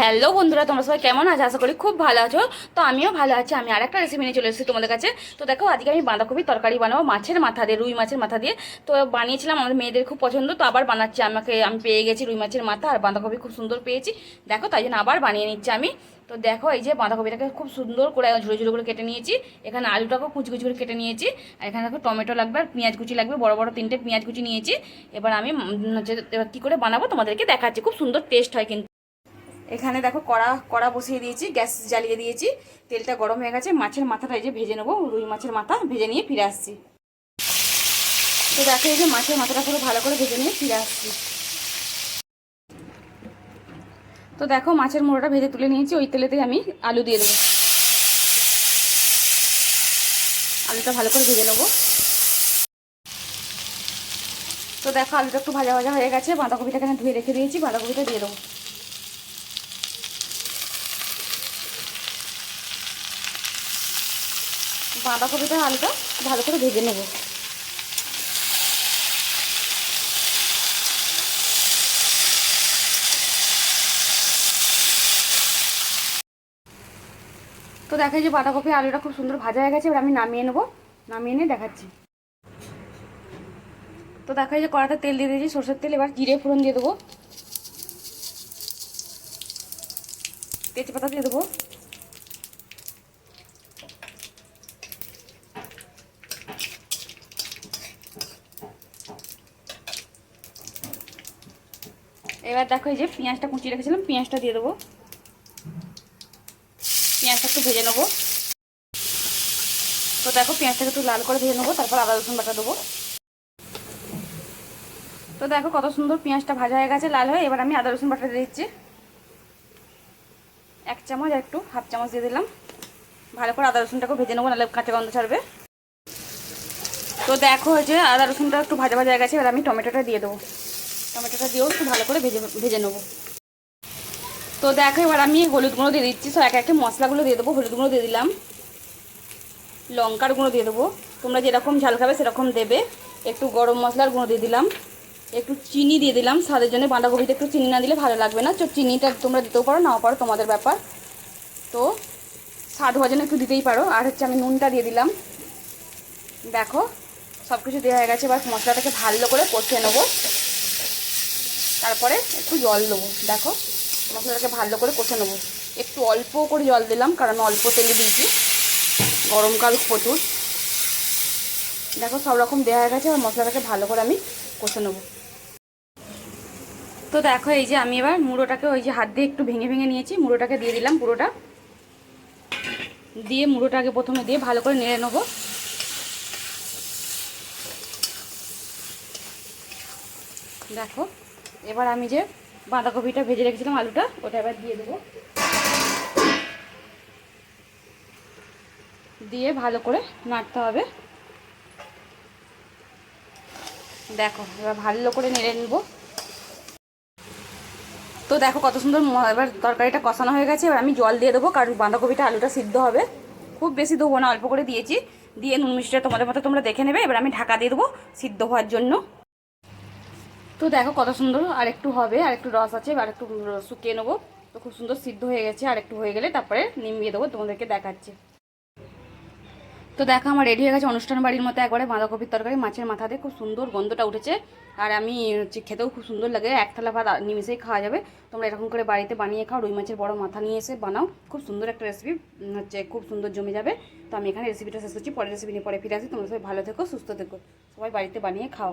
Hello বন্ধুরা, তোমরা সবাই কেমন আছো? আশা করি খুব ভালো আছো। তো আমিও ভালো আছি। আমি আর একটা রেসিপি নিয়ে চলে এসেছি তোমাদের কাছে। তো দেখো, আজকে আমি বাঁধাকপির তরকারি বানাবো, মাছের মাথা দিয়ে, রুই মাছের মাথা দিয়ে। তো বানিয়েছিলাম, আমাদের মেয়েদের খুব পছন্দ, তো আবার বানাচ্ছি। আমাকে, আমি পেয়ে গেছি রুই মাছের মাথা আর বাঁধাকপি খুব সুন্দর পেয়েছি। দেখো, তাই জন্য আবার বানিয়ে নিচ্ছি আমি। তো দেখো, এই যে বাঁধাকপিটাকে খুব সুন্দর করে ঝুড়ো ঝুড়ো করে কেটে নিয়েছি। এখানে আলুটাকেও কুচি কুচি করে কেটে নিয়েছি। আর এখানে দেখো, টমেটো লাগবে আর পেঁয়াজ কুচি লাগবে। বড় বড় তিনটে পেঁয়াজ কুচি নিয়েছি। এবার আমি হচ্ছে কী করে বানাবো তোমাদেরকে দেখাচ্ছি। খুব সুন্দর টেস্ট হয় কিন্তু। এখানে দেখো কড়া কড়া বসিয়ে দিয়েছি, গ্যাস জ্বালিয়ে দিয়েছি, তেলটা গরম হয়ে গেছে, মাছের মাথাটা এই যে ভেজে নেব, রুই মাছের মাথা, ভেজে নিয়ে ফিরে আসছি। তো দেখো এই যে মাছের মাথাটা পুরো ভালো করে ভেজে নিয়ে ফিরে আসছি। তো দেখো মাছের মোড়াটা ভেজে তুলে নিয়েছি, ওই তেলেতে আমি আলু দিয়ে দেবো। আলুটা ভালো করে ভেজে নেব। তো দেখো আলুটা একটু ভাজা ভাজা হয়ে গেছে, বাঁধাকপিটাকে এখানে ধুয়ে রেখে দিয়েছি, বাঁধাকপিটা দিয়ে দেবো। বাঁধাকপিটা আলুটা ভালো করে ভেজে নেব। তো দেখা যে বাঁধাকপি আলুটা খুব সুন্দর ভাজা হয়ে গেছে, এবার আমি নামিয়ে নেব, নামিয়ে নিয়ে দেখাচ্ছি। তো দেখা যে কড়াতে তেল দিয়ে দিয়েছি, সর্ষের তেল, এবার জিরে ফোড়ন দিয়ে দেবো। তেজপাতা দিয়ে দেবো। এবার দেখো এই যে পেঁয়াজটা কুচিয়ে রেখেছিলাম, পেঁয়াজটা দিয়ে দেবো। পেঁয়াজটা একটু ভেজে নেব। তো দেখো পেঁয়াজটাকে একটু লাল করে ভেজে নেব, তারপর আদা, রসুন বাটা দেবো। তো দেখো কত সুন্দর পেঁয়াজটা ভাজা হয়ে গেছে, লাল হয়ে। এবার আমি আদা, রসুন বাটা দিয়ে দিচ্ছি। এক চামচ একটু, হাফ চামচ দিয়ে দিলাম। ভালো করে আদা রসুনটাকে ভেজে নেব, নাহলে কাঁচা গন্ধ ছাড়বে। তো দেখো যে আদা, রসুনটা একটু ভাজা ভাজা হয়ে গেছে, এবার আমি টমেটোটা দিয়ে দেবো। টমেটোটা দিয়েও একটু ভালো করে ভেজে ভেজে নেব। তো দেখো, এবার আমি হলুদ গুঁড়ো দিয়ে দিচ্ছি। সো একে একে মশলাগুলো দিয়ে দেবো। হলুদ গুঁড়ো দিয়ে দিলাম। লঙ্কার গুঁড়ো দিয়ে দেবো। তোমরা যেরকম ঝাল খাবে সেরকম দেবে। একটু গরম মশলার গুঁড়ো দিয়ে দিলাম। একটু চিনি দিয়ে দিলাম। স্বাদের জন্য বাঁধাকপিতে একটু চিনি না দিলে ভালো লাগবে না। তো চিনিটা তোমরা দিতেও পারো, নাও পারো, তোমাদের ব্যাপার। তো স্বাদ হওয়ার জন্য একটু দিতেই পারো। আর হচ্ছে আমি নুনটা দিয়ে দিলাম। দেখো সব কিছু দেওয়া হয়ে গেছে। এবার মশলাটাকে ভালো করে কষিয়ে নেব। তারপরে একটু জল দেবো, দেখো। মশলাটাকে ভালো করে কষে নেব। একটু অল্প করে জল দিলাম, কারণ অল্প তেলে দিয়েছি। গরমকাল প্রচুর। দেখো, সব রকম দেওয়া হয়ে গেছে আর মশলাটাকে ভালো করে আমি কষে নেব। তো দেখো, এই যে আমি এবার মুড়োটাকে ওই যে হাত দিয়ে একটু ভেঙে ভেঙে নিয়েছি, মুড়োটাকে দিয়ে দিলাম পুরোটা। দিয়ে মুড়োটাকে প্রথমে দিয়ে ভালো করে নেড়ে নেব। দেখো এবার আমি যে বাঁধাকপিটা ভেজে রেখেছিলাম আলুটা, ওটা এবার দিয়ে দেবো। দিয়ে ভালো করে নাড়তে হবে। দেখো, এবার ভালো করে নেড়ে নেব। তো দেখো কত সুন্দর এবার তরকারিটা কষানো হয়ে গেছে, এবার আমি জল দিয়ে দেবো, কারণ বাঁধাকপিটা আলুটা সিদ্ধ হবে। খুব বেশি দেবো না, অল্প করে দিয়েছি। দিয়ে নুন মিষ্টিটা তোমাদের মতো তোমরা দেখে নেবে। এবার আমি ঢাকা দিয়ে দেবো সিদ্ধ হওয়ার জন্য। তো দেখো কত সুন্দর, আর একটু হবে, আর একটু রস আছে আর একটু শুকিয়ে নেব। তো খুব সুন্দর সিদ্ধ হয়ে গেছে, আর একটু হয়ে গেলে তারপরে নিমিয়ে দেবো, তোমাদেরকে দেখাচ্ছি। তো দেখো আমার রেডি হয়ে গেছে অনুষ্ঠান বাড়ির মতো একবারে বাঁধাকপির তরকারি, মাছের মাথা দিয়ে খুব সুন্দর গন্ধটা উঠেছে। আর আমি, হচ্ছে খেতেও খুব সুন্দর লাগে, এক থালা ভাত নিমিশেই খাওয়া যাবে। তোমরা এরকম করে বাড়িতে বানিয়ে খাও, রুই মাছের বড় মাথা নিয়ে এসে বানাও, খুব সুন্দর একটা রেসিপি হচ্ছে খুব সুন্দর জমে যাবে। তো আমি এখানে রেসিপিটা শেষ করছি, পরের রেসিপি নিয়ে পরে ফিরে আসি। তোমরা সবাই ভালো থেকো, সুস্থ থেকো, সবাই বাড়িতে বানিয়ে খাও।